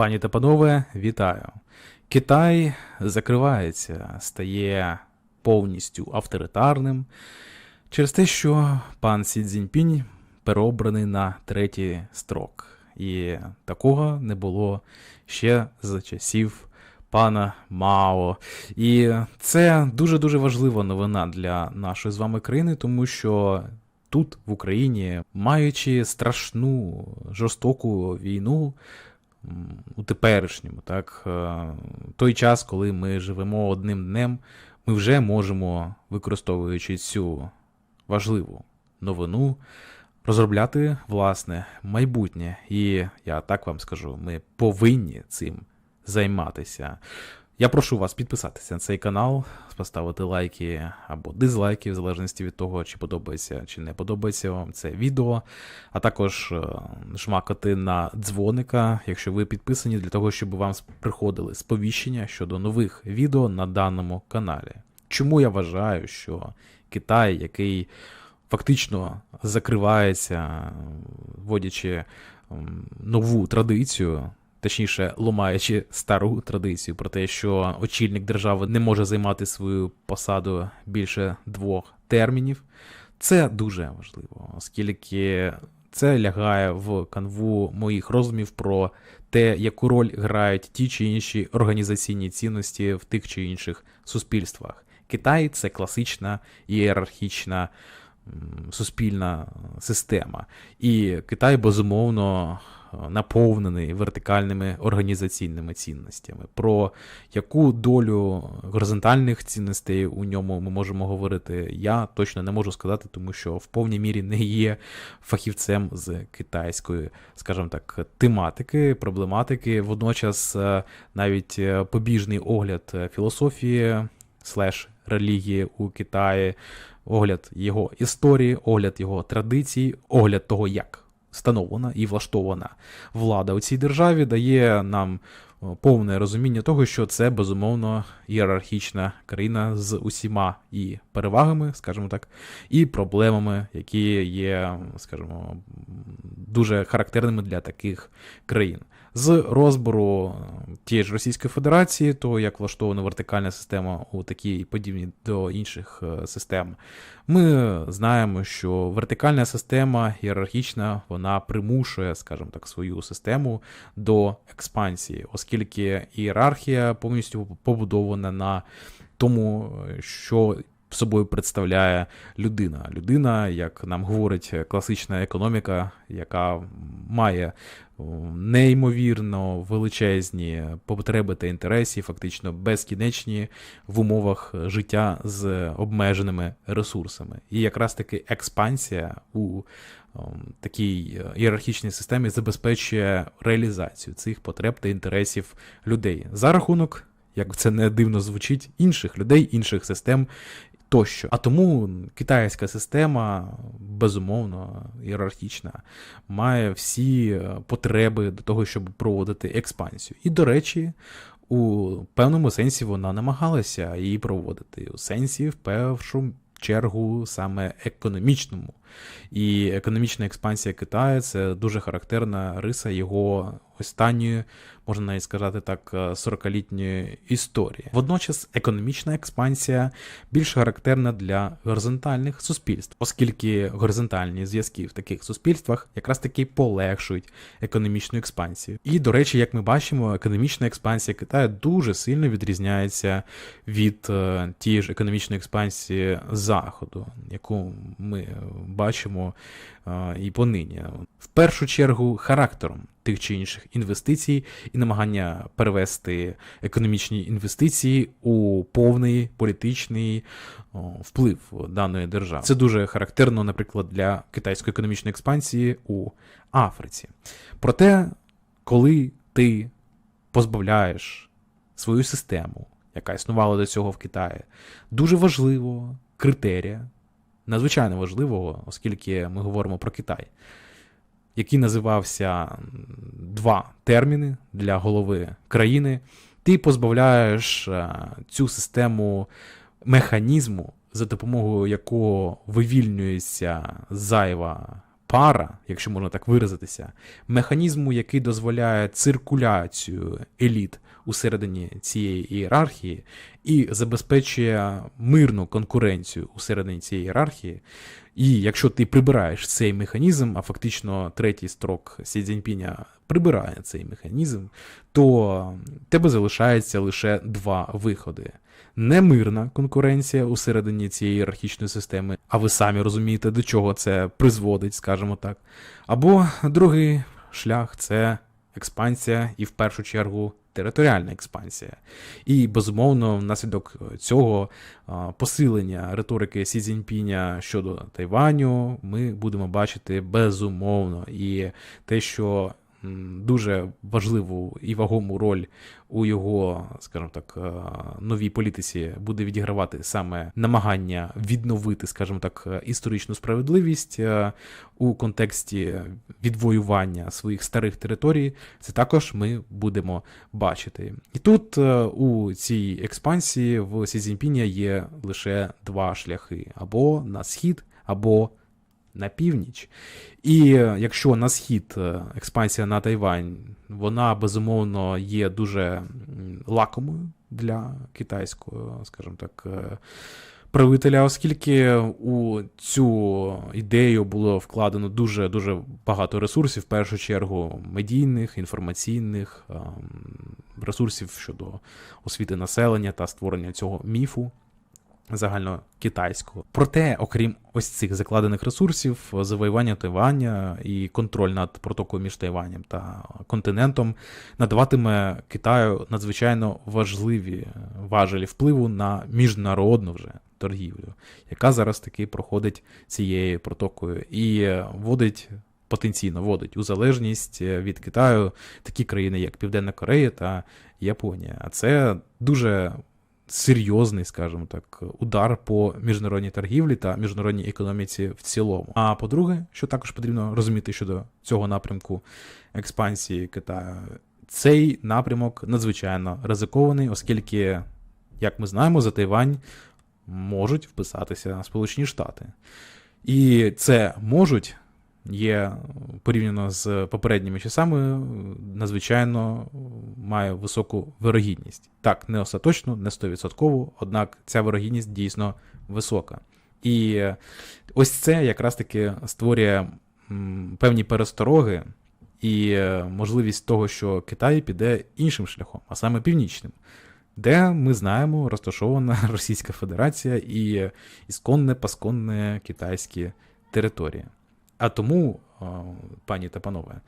Пані та панове, вітаю. Китай закривається, стає повністю авторитарним через те, що пан Сі Цзіньпінь переобраний на третій строк. І такого не було ще з часів пана Мао. І це дуже-дуже важлива новина для нашої з вами країни, тому що тут, в Україні, маючи страшну жорстоку війну, у теперішньому, так, е, той час, коли ми живемо одним днем, ми вже можемо, використовуючи цю важливу новину, розробляти власне майбутнє. І я так вам скажу, ми повинні цим займатися. Я прошу вас підписатися на цей канал, поставити лайки або дизлайки, в залежності від того, чи подобається чи не подобається вам це відео, а також е, жмакати на дзвоника, якщо ви підписані, для того, щоб вам приходили сповіщення щодо нових відео на даному каналі. Чому я вважаю, що Китай, який фактично закривається, вводячи нову традицію, точніше, ломаючи стару традицію про те, що очільник держави не може займати свою посаду більше двох термінів, це дуже важливо, оскільки це лягає в канву моїх роздумів про те, яку роль грають ті чи інші організаційні цінності в тих чи інших суспільствах. Китай це класична ієрархічна суспільна система. І Китай, безумовно, наповнений вертикальними організаційними цінностями. Про яку долю горизонтальних цінностей у ньому ми можемо говорити, я точно не можу сказати, тому що в повній мірі не є фахівцем з китайської, скажімо так, тематики, проблематики. Водночас е, навіть е, побіжний огляд філософії слеш релігії у Китаї, огляд його історії, огляд його традицій, огляд того, як встановлена і влаштована влада у цій державі, дає нам повне розуміння того, що це безумовно ієрархічна країна з усіма і перевагами, скажімо так, і проблемами, які є, скажімо, дуже характерними для таких країн. З розбору е, тієї ж Російської Федерації, то як влаштована вертикальна система у такій подібній до інших е, систем, ми знаємо, що вертикальна система ієрархічна, вона примушує, скажімо так, свою систему до експансії, оскільки ієрархія повністю побудована на тому, е, що собою представляє людина. Людина, як нам говорить класична економіка, яка має неймовірно величезні потреби та інтереси, фактично безкінечні в умовах життя з обмеженими ресурсами. І якраз таки експансія у такій ієрархічній системі забезпечує реалізацію цих потреб та інтересів людей за рахунок. Як це не дивно звучить, інших людей, інших систем тощо. А тому китайська система, безумовно, ієрархічна, має всі е, потреби до того, щоб проводити експансію. І, до речі, у певному сенсі вона намагалася її проводити. У сенсі, в першу чергу, саме економічному. І економічна експансія Китаю це дуже характерна риса його останньої, можна навіть сказати так, 40-літньої історії. Водночас економічна експансія більш характерна для горизонтальних суспільств, оскільки горизонтальні зв'язки в таких суспільствах якраз таки полегшують економічну експансію. І, до речі, як ми бачимо, економічна експансія Китаю дуже сильно відрізняється від е, тієї ж економічної експансії Заходу, яку ми бачимо е, і понині. В першу чергу характером тих чи інших інвестицій і намагання перевести економічні інвестиції у повний політичний вплив даної держави. Це дуже характерно, наприклад, для китайської економічної експансії у Африці. Проте, коли ти позбавляєш свою систему, яка існувала до цього в Китаї, дуже важливо критерія, надзвичайно важливого, оскільки ми говоримо про Китай який називався два терміни для голови країни, ти позбавляєш е, цю систему механізму, за допомогою якого вивільнюється зайва пара, якщо можна так виразитися, механізму, який дозволяє циркуляцію еліт усередині цієї ієрархії і забезпечує мирну конкуренцію усередині цієї ієрархії. І якщо ти прибираєш цей механізм, а фактично третій строк Сі Цзіньпіня прибирає цей механізм, то тебе залишається лише два виходи. Немирна конкуренція усередині цієї ієрархічної системи, а ви самі розумієте, до чого це призводить, скажімо так. Або другий шлях це експансія і в першу чергу територіальна експансія. І безумовно, внаслідок цього посилення риторики Сі Цзіньпіня щодо Тайваню ми будемо бачити безумовно. І те, що дуже важливу і вагому роль у його, скажімо так, е, новій політиці буде відігравати саме намагання відновити, скажімо так, е, історичну справедливість е, у контексті відвоювання своїх старих територій. Це також ми будемо бачити. І тут у цій експансії в Сі є лише два шляхи: або на схід, або на північ. І якщо на схід експансія на Тайвань, вона безумовно є дуже лакомою для китайського, скажімо так, правителя, оскільки у цю ідею було вкладено дуже дуже багато ресурсів, в першу чергу медійних, інформаційних ресурсів щодо освіти населення та створення цього міфу загальнокитайського. Проте, окрім ось цих закладених ресурсів, завоювання Тайваня і контроль над протокою між Тайванем та континентом надаватиме Китаю надзвичайно важливі важелі впливу на міжнародну вже торгівлю, яка зараз таки проходить цією протокою і вводить. Потенційно вводить у залежність від Китаю такі країни, як Південна Корея та Японія. А це дуже серйозний, скажімо так, удар по міжнародній торгівлі та міжнародній економіці в цілому. А по-друге, що також потрібно розуміти щодо цього напрямку експансії Китаю, цей напрямок надзвичайно ризикований, оскільки, як ми знаємо, за Тайвань можуть вписатися Сполучені Штати. І це можуть є порівняно з попередніми часами, надзвичайно має високу вирогідність. Так, не остаточно, не 100%, однак ця вирогідність дійсно висока. І ось це якраз таки створює певні перестороги і можливість того, що Китай піде іншим шляхом, а саме північним. Де ми знаємо розташована Російська Федерація і ісконне пасконне китайські території. А тому, пані та панове,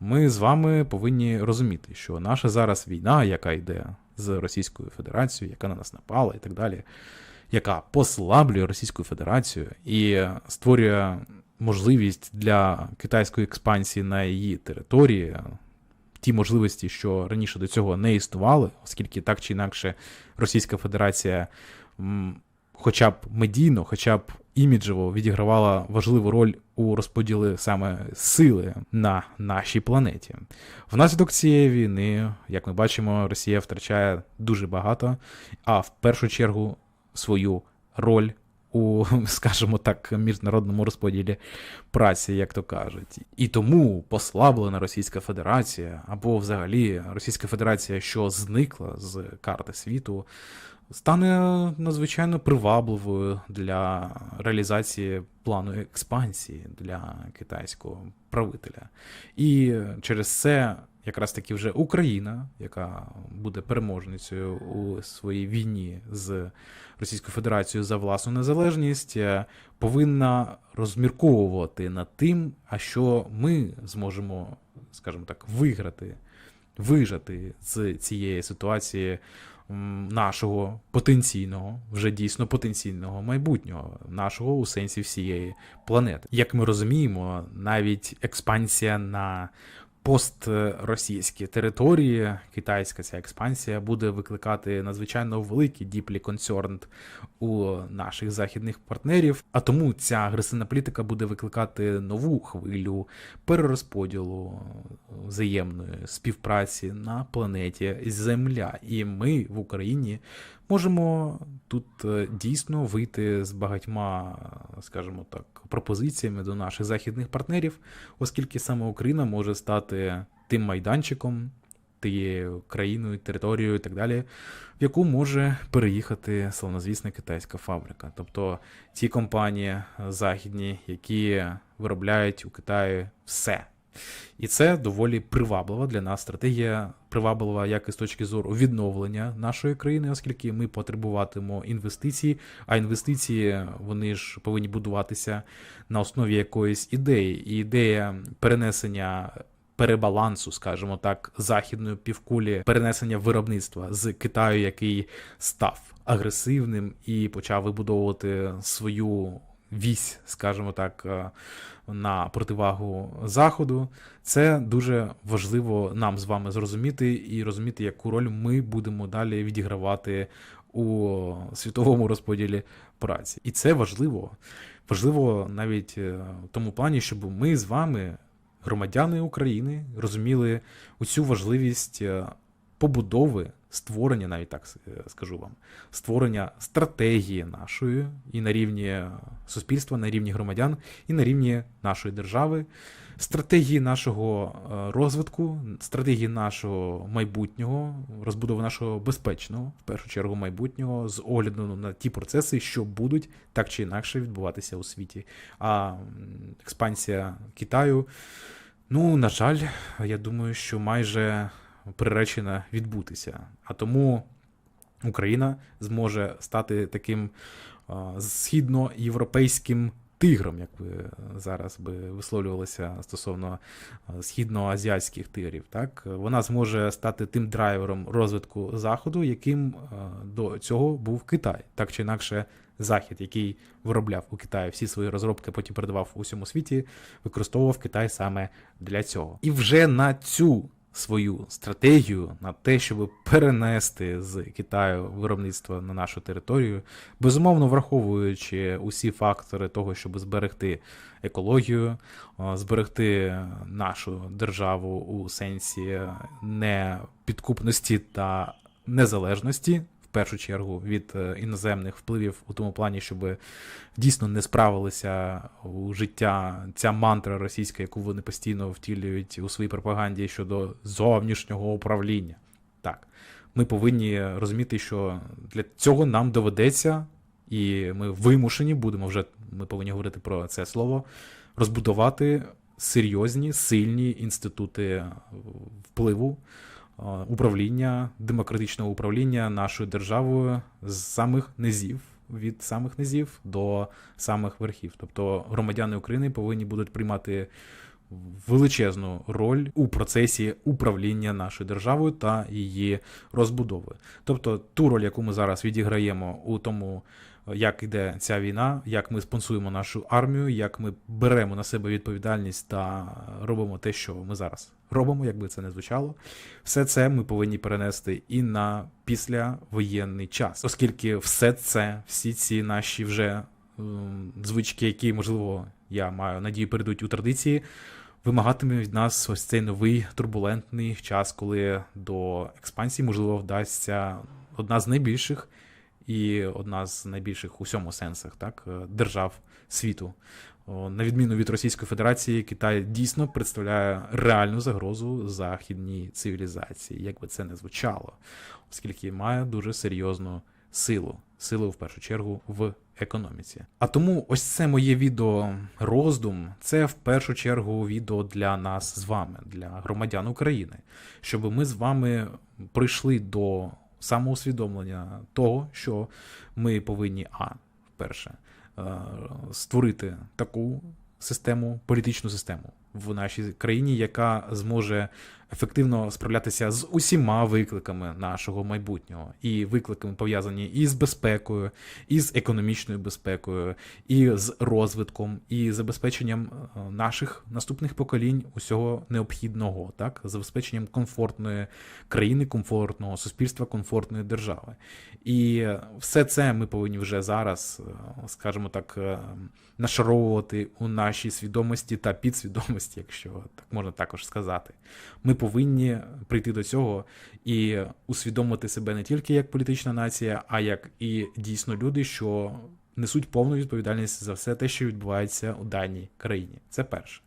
ми з вами повинні розуміти, що наша зараз війна, яка йде з Російською Федерацією, яка на нас напала і так далі, яка послаблює Російську Федерацію і створює можливість для китайської експансії на її території. Ті можливості, що раніше до цього не існували, оскільки так чи інакше Російська Федерація, хоча б медійно, хоча б іміджево відігравала важливу роль у розподілі саме сили на нашій планеті. Внаслідок цієї війни, як ми бачимо, Росія втрачає дуже багато, а в першу чергу свою роль. У, скажімо так, міжнародному розподілі праці, як то кажуть, і тому послаблена Російська Федерація або взагалі Російська Федерація, що зникла з карти світу, стане надзвичайно привабливою для реалізації плану експансії для китайського правителя. І через це якраз таки вже Україна, яка буде переможницею у своїй війні з Російською Федерацією за власну незалежність, повинна розмірковувати над тим, а що ми зможемо, скажімо так, виграти. Вижати з цієї ситуації нашого потенційного, вже дійсно потенційного майбутнього, нашого у сенсі всієї планети. Як ми розуміємо, навіть експансія на постросійські території, китайська ця експансія буде викликати надзвичайно великий діплі консерн у наших західних партнерів. А тому ця агресивна політика буде викликати нову хвилю перерозподілу взаємної співпраці на планеті Земля. І ми в Україні можемо тут е, дійсно вийти з багатьма, скажімо так, пропозиціями до наших західних партнерів, оскільки саме Україна може стати тим майданчиком, тією країною, територією і так далі, в яку може переїхати славнозвісна китайська фабрика. Тобто ті компанії е, західні, які виробляють у Китаї все. І це доволі приваблива для нас стратегія, приваблива як і з точки зору відновлення нашої країни, оскільки ми потребуватимемо інвестицій, а інвестиції вони ж повинні будуватися на основі якоїсь ідеї. І ідея перенесення перебалансу, скажімо так, західної півкулі, перенесення виробництва з Китаю, який став агресивним і почав вибудовувати свою вісь, скажімо так, е, на противагу Заходу. Це дуже важливо нам з вами зрозуміти і розуміти, яку роль ми будемо далі відігравати у світовому розподілі праці. І це важливо. Важливо навіть е, в тому плані, щоб ми з вами, громадяни України, розуміли усю важливість е, побудови, створення, навіть так е, скажу вам, створення стратегії нашої і на рівні суспільства, на рівні громадян, і на рівні нашої держави, стратегії нашого е, розвитку, стратегії нашого майбутнього, розбудови нашого безпечного, в першу чергу, майбутнього, з огляду на ті процеси, що будуть так чи інакше відбуватися у світі. А експансія Китаю, ну, на жаль, я думаю, що майже приречена відбутися. А тому Україна зможе стати таким східноєвропейським тигром, як ви зараз би висловлювалися стосовно східноазіатських тигрів. Так? Вона зможе стати тим драйвером розвитку Заходу, яким до цього був Китай. Так чи інакше, Захід, який виробляв у Китаї всі свої розробки, потім передавав у всьому світі, використовував Китай саме для цього. І вже на цю свою стратегію на те, щоб перенести з Китаю виробництво на нашу територію, безумовно враховуючи усі фактори того, щоб зберегти екологію, зберегти нашу державу у сенсі непідкупності та незалежності. Першу чергу від е, іноземних впливів у тому плані, щоб дійсно не справилися у життя ця мантра російська, яку вони постійно втілюють у своїй пропаганді щодо зовнішнього управління. Так, ми повинні розуміти, що для цього нам доведеться, і ми вимушені будемо вже. Ми повинні говорити про це слово, розбудувати серйозні, сильні інститути впливу управління, демократичного управління нашою державою з самих низів, від самих низів до самих верхів. Тобто громадяни України повинні будуть приймати величезну роль у процесі управління нашою державою та її розбудови. Тобто ту роль, яку ми зараз відіграємо у тому, як йде ця війна, як ми спонсуємо нашу армію, як ми беремо на себе відповідальність та робимо те, що ми зараз робимо, якби це не звучало. Все це ми повинні перенести і на післявоєнний час, оскільки все це, всі ці наші вже ем, звички, які, можливо, я маю надію, перейдуть у традиції, вимагатиме від нас ось цей новий турбулентний час, коли до експансії, можливо, вдасться одна з найбільших і одна з найбільших у всьому сенсах так, е, держав світу. На відміну від Російської Федерації, Китай дійсно представляє реальну загрозу західній цивілізації, як би це не звучало, оскільки має дуже серйозну силу, силу в першу чергу в економіці. А тому ось це моє відео роздум. Це в першу чергу відео для нас з вами, для громадян України, щоб ми з вами прийшли до самоусвідомлення того, що ми повинні а перше е, створити таку систему, політичну систему в нашій країні, яка зможе ефективно справлятися з усіма викликами нашого майбутнього, і викликами пов'язані і з безпекою, і з економічною безпекою, і з розвитком, і забезпеченням е, наших наступних поколінь усього необхідного, так? Забезпеченням комфортної країни, комфортного суспільства, комфортної держави. І все це ми повинні вже зараз, е, скажімо так, е, нашаровувати у нашій свідомості та підсвідомості, якщо так можна також сказати. Ми повинні прийти до цього і усвідомити себе не тільки як політична нація, а як і дійсно люди, що несуть повну відповідальність за все те, що відбувається у даній країні. Це перше.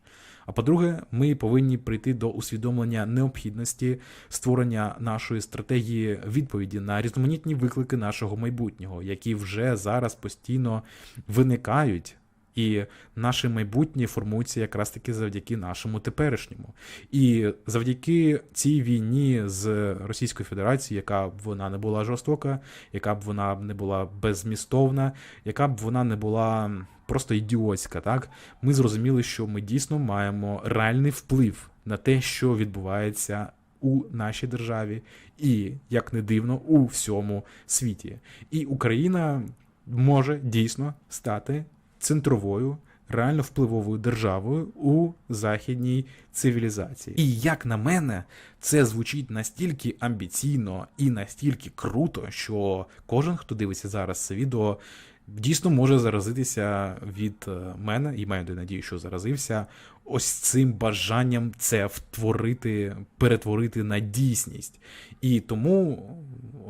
А по-друге, ми повинні прийти до усвідомлення необхідності створення нашої стратегії відповіді на різноманітні виклики нашого майбутнього, які вже зараз постійно виникають. І наше майбутнє формується якраз таки завдяки нашому теперішньому. І завдяки цій війні з Російською Федерацією, яка б вона не була жорстока, яка б вона не була беззмістовна, яка б вона не була просто ідіотська, так ми зрозуміли, що ми дійсно маємо реальний вплив на те, що відбувається у нашій державі, і як не дивно, у всьому світі. І Україна може дійсно стати центровою. Реально впливовою державою у західній цивілізації. І як на мене, це звучить настільки амбіційно і настільки круто, що кожен, хто дивиться зараз це відео, дійсно може заразитися від е, мене, і маю надію, що заразився, ось цим бажанням це втворити, перетворити на дійсність. І тому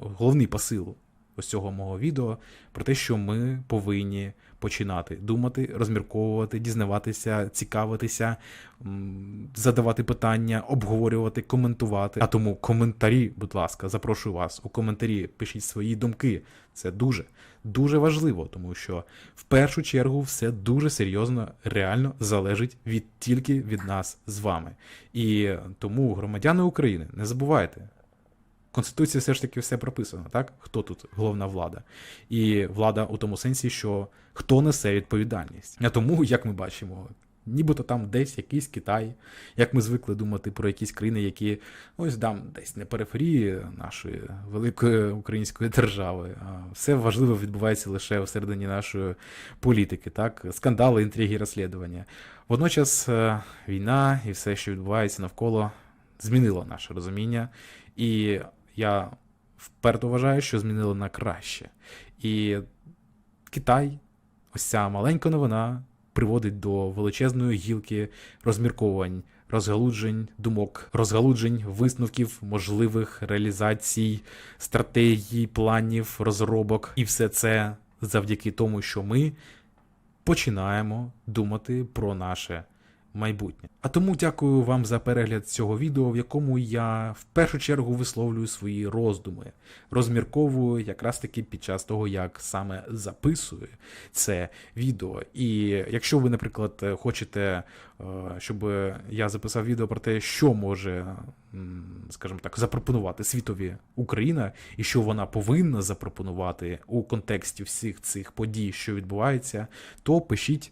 головний посил ось цього мого відео про те, що ми повинні починати думати, розмірковувати, дізнаватися, цікавитися, задавати питання, обговорювати, коментувати. А тому коментарі, будь ласка, запрошую вас у коментарі, пишіть свої думки. Це дуже дуже важливо, тому що в першу чергу все дуже серйозно, реально залежить від тільки від нас з вами. І тому, громадяни України, не забувайте. Конституції все ж таки все прописано, так? Хто тут головна влада? І влада у тому сенсі, що хто несе відповідальність. А тому, як ми бачимо, нібито там десь якийсь Китай, як ми звикли думати про якісь країни, які ось там десь на периферії нашої великої української держави. Все важливо відбувається лише всередині нашої політики, так? Скандали, інтриги, розслідування. Водночас е, війна і все, що відбувається навколо, змінило наше розуміння. І я вперто вважаю, що змінило на краще. І Китай, ось ця маленька новина, приводить до величезної гілки розмірковувань, розгалуджень думок, розгалуджень висновків, можливих реалізацій, стратегій, планів, розробок. І все це завдяки тому, що ми починаємо думати про наше майбутнє. А тому дякую вам за перегляд цього відео, в якому я в першу чергу висловлюю свої роздуми, розмірковую якраз таки під час того, як саме записую це відео. І якщо ви, наприклад, хочете, е, щоб я записав відео про те, що може, скажімо так, запропонувати світові Україна, і що вона повинна запропонувати у контексті всіх цих подій, що відбуваються, то пишіть